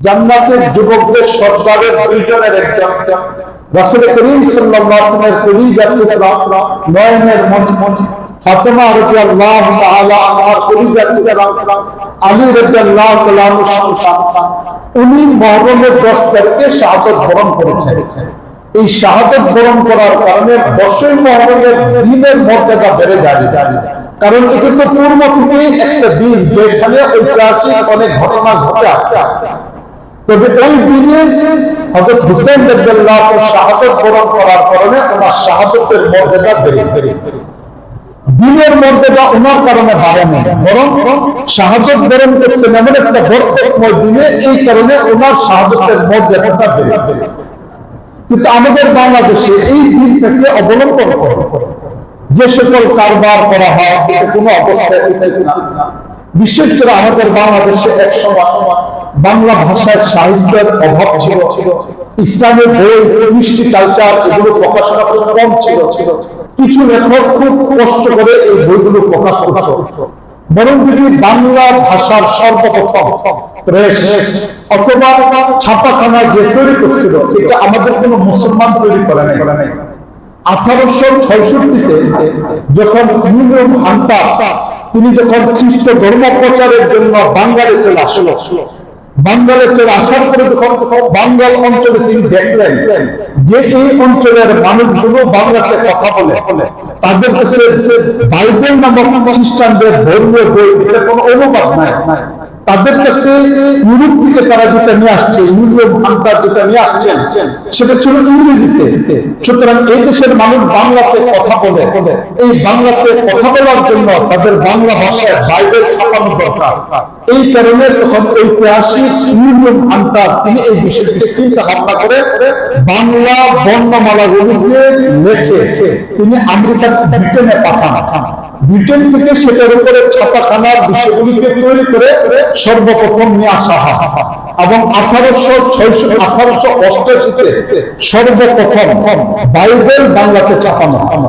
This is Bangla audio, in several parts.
জান্নাতের যুবকদের সর্দারের দুইজনের একজন রাসূল করিম কলিজা টুকরা নয়নের মনি মনি আনহার কলিজা টুকরা আলী রাদিয়াল্লাহু তাআলা আনহু সন্তান উনি মুহররমের 10 তারিখে শাহাদাত বরণ করেছেন। এই শাহাদাত বরণ করার কারণে এটা তো পূর্ব একটা দিন যেখানে ঐতিহাসিক অনেক ঘটনা ঘটে আসতে তবে ওই দিনে হজরত হুসেন আনহু শাহাদাত বরণ করার কারণে ওনার শাহাদাতের মর্যাদা বেড়েছে দিনের মর্যাদা ওনার কারণে বাড়েনি বরং শাহাদত বরণ করছেন এমন একটা বরকতময় দিনে, এই কারণে ওনার শাহাদতের মর্যাদাটা বেড়েছে কিন্তু আমাদের বাংলাদেশে এই দিনটাকে অবলম্বন করে যে সকল কারবার করা হয় কোনো অবস্থায় বিশেষ করে আমাদের বাংলাদেশে এক সময় বাংলা ভাষার সাহিত্যের অভাব ছিল। ইসলামের বই কালচার এগুলো প্রকাশনা খুব কম ছিল। কিছু লেখক খুব কষ্ট করে এই বইগুলো প্রকাশ করত। বরং বাংলা ভাষার সর্বপ্রথম অথবা ছাপাখানা যে তৈরি করছিল এটা আমাদের কোনো মুসলমান তৈরি করে নাই। আঠারোশো ছয়ষট্টিতে যখন তিনি যখন খ্রিস্ট ধর্ম প্রচারের জন্য বাঙ্গালে চলে আসলো বাঙ্গালে চলে আসার পরে যখন বাঙ্গাল অঞ্চলে তিনি দেখলেন যে এই অঞ্চলের মানুষগুলো বাংলাতে কথা বলে। তাদের কাছে বাইবেল নামক খ্রিস্টানদের ধর্মীয় বই এটা কোনো অনুবাদ নাই। তাদের কাছে ইউরোপ থেকে তারা যেটা নিয়ে আসছে, ইউরোপ ভান্ডার যেটা নিয়ে আসছে, সেটা ছিল ইংরেজিতে। সুতরাং এই দেশের মানুষ বাংলাতে কথা বলে। এই বাংলাতে কথা বলার জন্য তাদের বাংলা ভাষায় বাইবেল ছাপানো দরকার। এই কারণে তখন ইউরোপ ভান্ডার তিনি এই বিষয়টিকে চিন্তা ভাবনা করে বাংলা বর্ণমালা তিনি আমেরিকার ব্রিটেনে পাঠান। ব্রিটেন থেকে সেটার উপরে ছাপাখানার বিষয়গুলিকে তৈরি করে সর্বপ্রথম নিয়ে আসা এবং আঠারোশো আঠারোশো অষ্টাশিতে সর্বপ্রথম বাইবেল বাংলাতে চাপানো হয়।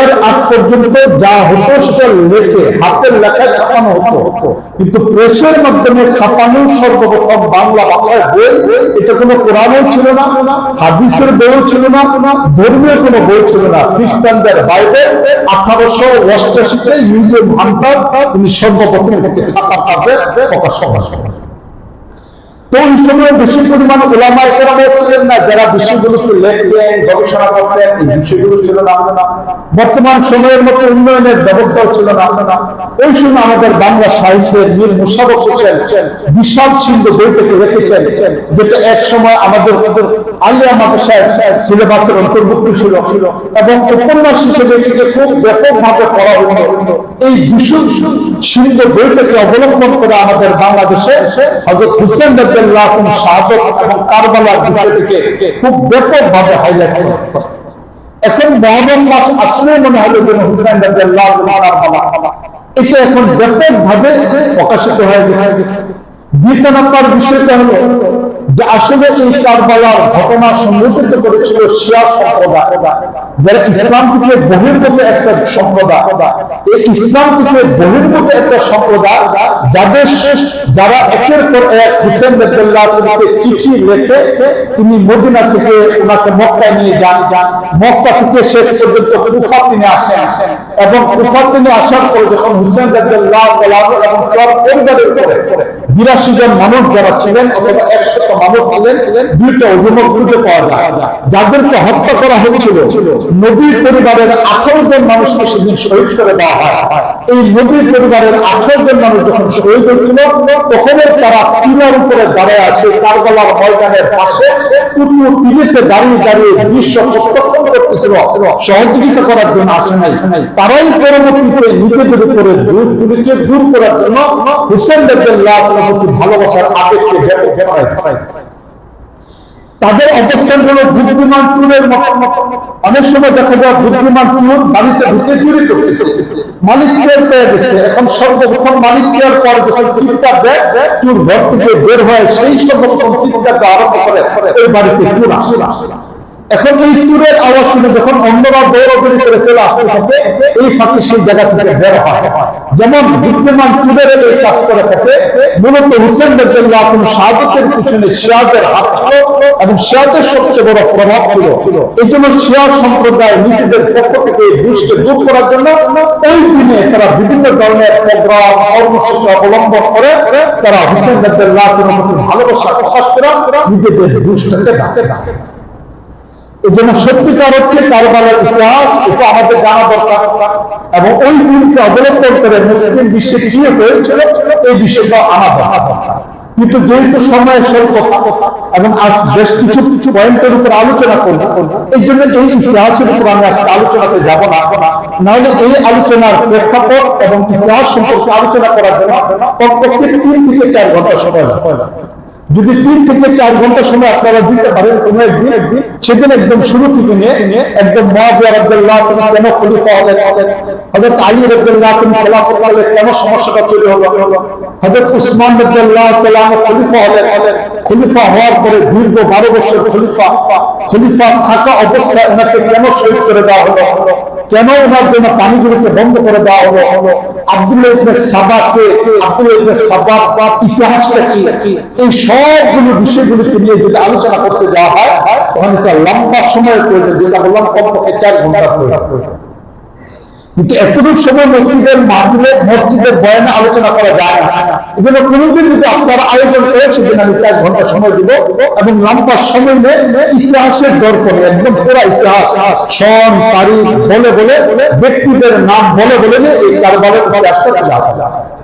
এর আগ পর্যন্ত যা হতো সেটা লেখে হাতের লেখায় ছাপানো হতো। কিন্তু প্রেসের মাধ্যমে ছাপানো সর্বপ্রথম বাংলা ভাষায় বই, এটা কোনো কোরআনও ছিল না, হাদিসের বইও ছিল না, ধর্মীয় কোনো বই ছিল না। খ্রিস্টানদের বাইবেল আঠারোশো অষ্টাশিতে ইউজিয়াম হান্টার তিনি সর্বপ্রথম ছাপার কাজে প্রকাশ প্রকাশ করেন তো ওই সময় বেশি পরিমাণ ওলামা একরামও ছিলেন না, যারা বিষয়গুলোকে লেখলেন, গবেষণা করতেন, এই বিষয়গুলো ছিল না। বর্তমান সময়ের মতো উন্নয়নের ব্যবস্থাও ছিল না। ওই সময় আমাদের বাংলা সাহিত্যের মীর মুশারফ হোসেন বিশাল সিন্ধু বই থেকে রেখেছেন, যেটা এক সময় আমাদের আলিয়া মাদ্রাসায় সিলেবাসের অন্তর্ভুক্ত ছিল। এবং উপন্যাস হিসেবে এটিকে খুব ব্যাপকভাবে পড়া এই বিশাল সিন্ধ বইটাকে অবলম্বন করে আমাদের বাংলাদেশে হজরত হুসেন শাহাদত এবং কারবালার বিষয়টিকে খুব ব্যাপকভাবে হাইলাইট করা। এখন মহরম মাস আসলে মনে হলো যেন হুসেন কারবালা। এটা এখন ব্যাপকভাবে প্রকাশিত হয়ে গেছে। দ্বিতীয় নম্বর বিষয়টা হলো আসলে এই কারবালার ঘটনা সংঘটিত করেছিল শিয়া সম্প্রদায়। যারা ইসলাম থেকে একটা সম্প্রদায়, এই ইসলাম থেকে একটা সম্প্রদায়, যাদের যারা একের পর এক হুসেন চিঠি লেখে, তিনি মদিনা থেকে ওনাকে মক্কায় নিয়ে যান। মক্কা থেকে শেষ পর্যন্ত কুফা তিনি আসেন। এবং কুফা তিনি আসার পর যখন হুসেন তাআলা এবং তার পরিবারের উপরে বিরাশি জন মানুষ যারা ছিলেন, অথবা একশত যাদেরকে হত্যা করা হয়েছিল নবীর পরিবারের আঠারো জন মানুষকে সেদিন শহীদ করে দেওয়া হয়, এই নবীর পরিবারের আঠারো জন মানুষ যখন শহীদ হয়েছিল তখন তারা টিলার উপরে দাঁড়ায় আছে, কারবালার ময়দানের পাশে সহযোগিতা আসে নাই। তারাই দূর ভালোবাসার আবেগকে ব্যাপক তাদের অবস্থান হলো বুদ্ধিমান চুরের মতো। অনেক সময় দেখা যায় বুদ্ধিমান চুর বাড়িতে ঢুকে চুরি করতেছে। মালিক টের পেয়ে গেছে। এখন সর্বপ্রথম মালিক টের পর যখন চিৎকার দেয় চুর ঘর থেকে বের হয় সেই সর্বপ্রথম দেওয়া আরম্ভ করে, এই বাড়িতে চুর আসে। এখন এই চুরের আওয়াজ শুনে যখন অন্যরা দৌড়াদৌড়ি করে চলে আসতে থাকে, এই ফাঁকে সেই জায়গা থেকে বের হয়। যেমন বিদ্যমান চুরের এই কাজ করে থাকে, মূলত হুসেন রাদিয়াল্লাহু আনহু শাহাদাতের পিছনে সিরাজের হাত ছিল এবং সিরাজের সবচেয়ে বড় প্রভাব ছিল। এই জন্য সিরাজ সম্প্রদায় নিজেদের পক্ষ থেকে এই দুষ্টকে দূর করার জন্য ওই দিনে তারা বিভিন্ন ধরনের প্রোগ্রাম, কর্মসূচি অবলম্বন করে, তারা হুসেন রাদিয়াল্লাহু আনহুর ভালোবাসা প্রকাশ করে নিজেদের দুষ্টকে ডাকে ডাকে এই জন্য সত্যিকার অর্থে কারবালার ইতিহাস, এটা আমাদের জানা দরকার। এবং ওই দিনকে অবলম্বন করে মুসলিম বিশ্বে কি হয়েছিল? এই বিষয়টা কিন্তু যেহেতু সময়ের স্বল্পতা এবং আজ বেশ কিছু কিছু পয়েন্টের উপর আলোচনা করব, এই জন্য এই ইতিহাসের উপর আমি আজকে আলোচনাতে যাব না। নাহলে এই আলোচনার প্রেক্ষাপট এবং ইতিহাস সম্পর্কে আলোচনা করার জন্য কমপক্ষে তিন থেকে চার ঘণ্টা সময় যদি তিন থেকে চার ঘণ্টা সময় আপনারা দিতে পারেন, কোনো একদিন একদিন, সেদিন একদম শুরু থেকে নিয়ে একদম মহাবিয়া রব্দুল্লাহ তুমি কেন খলিফা হলেন? হজরত আলী রব্দুল্লাহ তুমি খেলাফত করলে কেন সমস্যাটা চলে হলো? হজরত উসমান রব্দুল্লাহ তেলাম খলিফা হলেন? খলিফা হওয়ার পরে দীর্ঘ বারো বছর খলিফা খলিফা থাকা অবস্থায় ওনাকে কেন শহীদ করে দেওয়া হলো? কেন ওনার জন্য পানিগুলোকে বন্ধ করে দেওয়া হলো? সাবাকে বা ইতিহাসটা কি এই সবগুলো আলোচনা করতে যাওয়া হয় তখন একটা লম্বা সময় প্রয়োজন যেটা বললাম কমপক্ষে চার ঘণ্টা কিন্তু এতটুকু সময় মসজিদের মাহফিলে, মসজিদের বয়ানে আলোচনা করা যায় না। এজন্য কোনোদিন যদি আপনারা আয়োজন করেছে দিন আমি চার ঘণ্টা সময় দিব এবং লম্বা সময় নিয়ে ইতিহাসের দর্পণে একদম পুরো ইতিহাস, সন, তারিখ, বলে বলে, ব্যক্তিদের নাম বলে বলে এই কারবারের ইতিহাসটা আসা যায়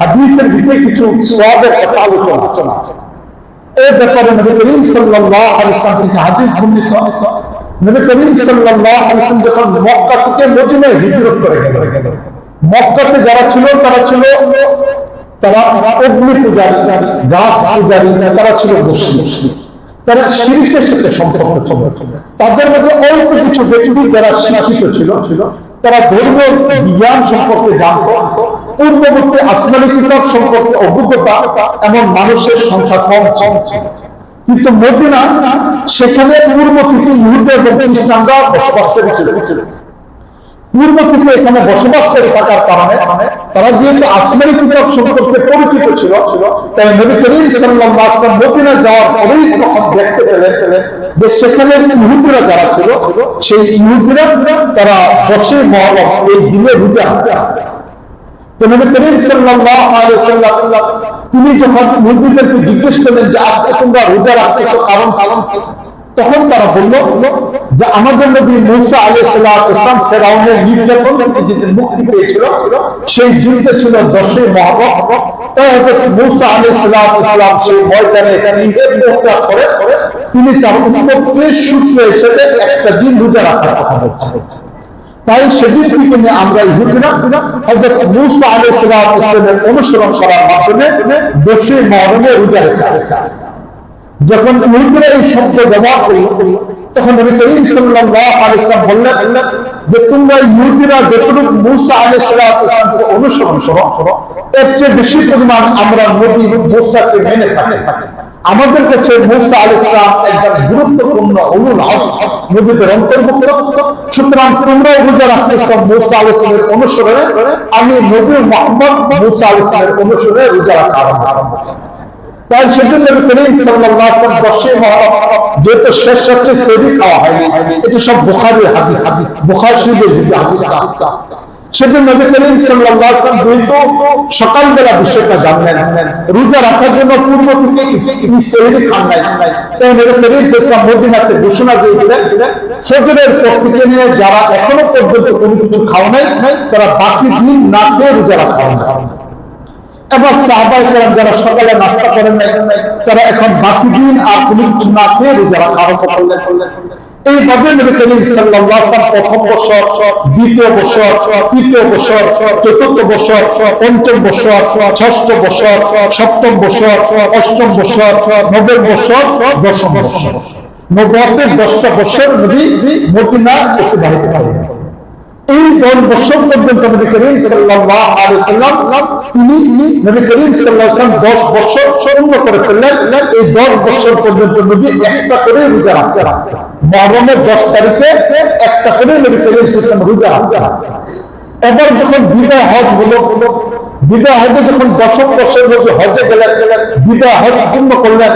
হাদিসের বিষয়ে কিছু সওয়াবের কথা আলোচনা এই ব্যাপারে নবী করিম সাল্লাল্লাহু আলাইহি ওয়াসাল্লাম থেকে হাদিস বর্ণিত। নবী করিম সাল্লাল্লাহু আলাইহি ওয়াসাল্লাম যখন মক্কা থেকে মদিনায় হিজরত করে গেল মক্কাতে যারা ছিল, তারা ছিল তারা অগ্নি পূজারী গাছ পূজারী, তারা ছিল মুসলিম। তারা শিরিকের সাথে সম্পর্ক ছিল। তাদের মধ্যে অল্প কিছু ব্যক্তি যারা শিক্ষিত ছিল তারা ধর্মীয় বিজ্ঞান সম্পর্কে জানত, পূর্ববর্তী আসমানি কিতাব সম্পর্কে অভিজ্ঞতা এমন মানুষের সংখ্যা কম কম কিন্তু মদিনা সেখানে পূর্ব থেকে ইহুদের খ্রিস্টানরা বসবাস করেছিল। পূর্ব থেকে এখানে বসবাস করে থাকার কারণে তারা যেহেতু আসমানি কিতাব সম্পর্কে পরিচিত ছিল, তাই নবী করিম সাল্লাল্লাহু আলাইহি মদিনা যাওয়ার পরেই তখন দেখতে পেলেন যে সেখানে ইহুদিরা যারা ছিল, সেই ইহুদিরা তারা দশে মহরম এই দিনে রুটে হাতে আসতে তিনি যখন ইহুদিদেরকে জিজ্ঞেস করলেন যে, আজকে তোমরা রোজা রাখতেছো কারণ কারণ? তখন তারা বলল, যে আমাদের নবী মুসা ইসলাম ফেরাউনের নির্যাতন যেদিন মুক্তি পেয়েছিল, সেই যুদ্ধে ছিল দশই মহরম। তাই হযরত মুসা সালাম ইসলাম সেই ময়দানে প্রচার করে, তিনি তার উম্মতকে সূত্র হিসেবে একটা দিন রোজা রাখার কথা বলছেন। তাই সেদিন থেকে নিয়ে আমরা ইহুদিরা হযরত মুসা সালাম ইসলামের অনুসরণ করার মাধ্যমে দশই মহরমে রোজা রেখা রেখা যখন ইহুদিরা এই শব্দ ব্যবহার করল তখন নবী করিম সাল্লাল্লাহু আলাইহি ওয়াসাল্লাম বললেন যে তোমরা ইহুদিরা যতটুকু মূসা আলাইহিস সালামকে অনুসরণ করো, এর চেয়ে বেশি পরিমাণ আমরা নবী মূসাকে মেনে থাকি। আমাদের কাছে মূসা আলাইহিস সালাম একজন গুরুত্বপূর্ণ আজম নবীদের অন্তর্ভুক্ত। সুতরাং তোমরাও রোজা রাখতেছ মূসা আলাইহিস সালামের অনুসরণে, আমি নবী মুহাম্মদ মূসা আলাইহিস সালামের অনুসরণে রোজা রাখা আরম্ভ তাই সেজন্য যেহেতু শেষ রাত্রে সেরি খাওয়া হয়নি, এটা সব বুখারীর হাদিস। বুখারী হাদিস যারা এখনও পর্যন্ত কোনো কিছু খাওয়া নাই, তারা বাকি দিন না খেয়ে রোজা রাখা এবার সাহাবাই করেন যারা সকালে নাস্তা করেন তারা এখন বাকি দিন আর কোনো কিছু না খেয়ে রোজা রাখা আরম্ভ সপ্তম বছর, অষ্টম বছর, নবম বছর, দশম বছর। দশটা বছর নবী মদিনা অতিবাহিত করেন। এই দশ বছর পর্যন্ত নবী করিম সাল্লাল্লাহু আলাইহি সাল্লাম তিনি নবী করিম সাল্লাল্লাহু আলাইহি সাল্লাম 10 বছর পূর্ণ করে ফেললেন এই 10 বছর পর্যন্ত নবী একটা করে রোজা রাখতেন মুহররমের 10 তারিখে একটা করে নবী করিম সাল্লাল্লাহু আলাইহি সাল্লাম রোজা রাখতেন এবার যখন বিদায় হজ হলো বিদায় হজে যখন দশম বছর হজে গেলেন বিদায় হজ পূর্ণ করলেন